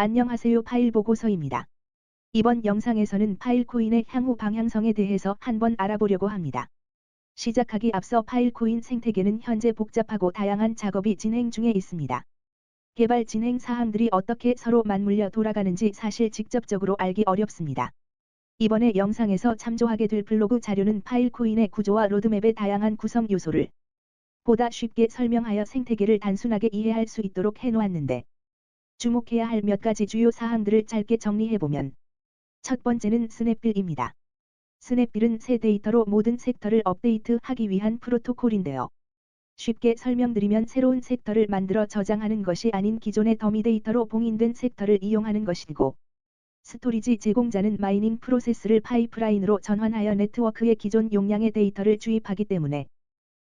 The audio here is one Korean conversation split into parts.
안녕하세요 파일 보고서입니다. 이번 영상에서는 파일코인의 향후 방향성에 대해서 한번 알아보려고 합니다. 시작하기 앞서 파일코인 생태계는 현재 복잡하고 다양한 작업이 진행 중에 있습니다. 개발 진행 사항들이 어떻게 서로 맞물려 돌아가는지 사실 직접적으로 알기 어렵습니다. 이번에 영상에서 참조하게 될 블로그 자료는 파일코인의 구조와 로드맵의 다양한 구성 요소를 보다 쉽게 설명하여 생태계를 단순하게 이해할 수 있도록 해놓았는데 주목해야 할 몇 가지 주요 사항들을 짧게 정리해보면 첫 번째는 스냅빌입니다. 스냅빌은 새 데이터로 모든 섹터를 업데이트하기 위한 프로토콜인데요. 쉽게 설명드리면 새로운 섹터를 만들어 저장하는 것이 아닌 기존의 더미 데이터로 봉인된 섹터를 이용하는 것이고 스토리지 제공자는 마이닝 프로세스를 파이프라인으로 전환하여 네트워크의 기존 용량의 데이터를 주입하기 때문에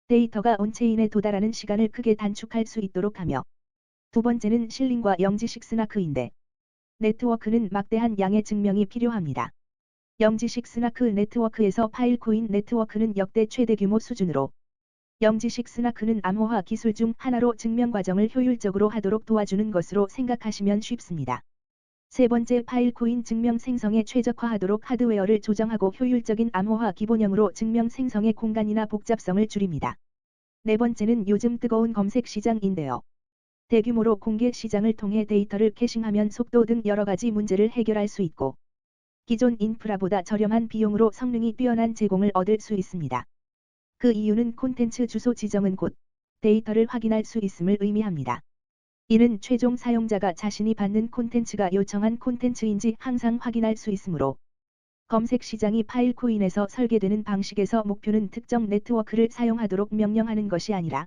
데이터가 온체인에 도달하는 시간을 크게 단축할 수 있도록 하며 두 번째는 실링과 영지식 스나크인데 네트워크는 막대한 양의 증명이 필요합니다. 영지식 스나크 네트워크에서 파일코인 네트워크는 역대 최대 규모 수준으로 영지식 스나크는 암호화 기술 중 하나로 증명 과정을 효율적으로 하도록 도와주는 것으로 생각하시면 쉽습니다. 세 번째 파일코인 증명 생성에 최적화하도록 하드웨어를 조정하고 효율적인 암호화 기본형으로 증명 생성의 공간이나 복잡성을 줄입니다. 네 번째는 요즘 뜨거운 검색 시장인데요. 대규모로 공개 시장을 통해 데이터를 캐싱하면 속도 등 여러 가지 문제를 해결할 수 있고 기존 인프라보다 저렴한 비용으로 성능이 뛰어난 제공을 얻을 수 있습니다. 그 이유는 콘텐츠 주소 지정은 곧 데이터를 확인할 수 있음을 의미합니다. 이는 최종 사용자가 자신이 받는 콘텐츠가 요청한 콘텐츠인지 항상 확인할 수 있으므로 검색 시장이 파일 코인에서 설계되는 방식에서 목표는 특정 네트워크를 사용하도록 명령하는 것이 아니라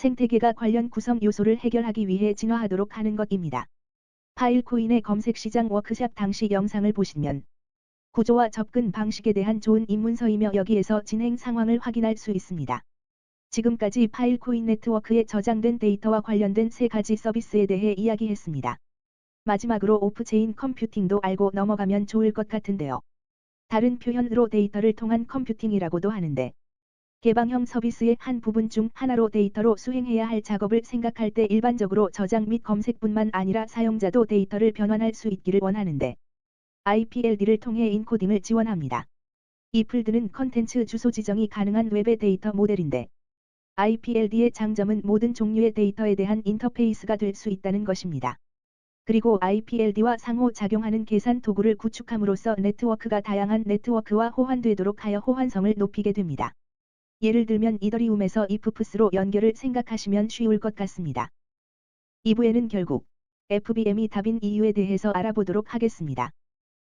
생태계가 관련 구성 요소를 해결하기 위해 진화하도록 하는 것입니다. 파일코인의 검색 시장 워크샵 당시 영상을 보시면 구조와 접근 방식에 대한 좋은 입문서이며 여기에서 진행 상황을 확인할 수 있습니다. 지금까지 파일코인 네트워크에 저장된 데이터와 관련된 세 가지 서비스에 대해 이야기했습니다. 마지막으로 오프체인 컴퓨팅도 알고 넘어가면 좋을 것 같은데요. 다른 표현으로 데이터를 통한 컴퓨팅이라고도 하는데 개방형 서비스의 한 부분 중 하나로 데이터로 수행해야 할 작업을 생각할 때 일반적으로 저장 및 검색뿐만 아니라 사용자도 데이터를 변환할 수 있기를 원하는데 IPLD를 통해 인코딩을 지원합니다. 이 풀드는 컨텐츠 주소 지정이 가능한 웹의 데이터 모델인데 IPLD의 장점은 모든 종류의 데이터에 대한 인터페이스가 될 수 있다는 것입니다. 그리고 IPLD와 상호작용하는 계산 도구를 구축함으로써 네트워크가 다양한 네트워크와 호환되도록 하여 호환성을 높이게 됩니다. 예를 들면 이더리움에서 이프프스로 연결을 생각하시면 쉬울 것 같습니다. 2부에는 결국 FBM이 답인 이유에 대해서 알아보도록 하겠습니다.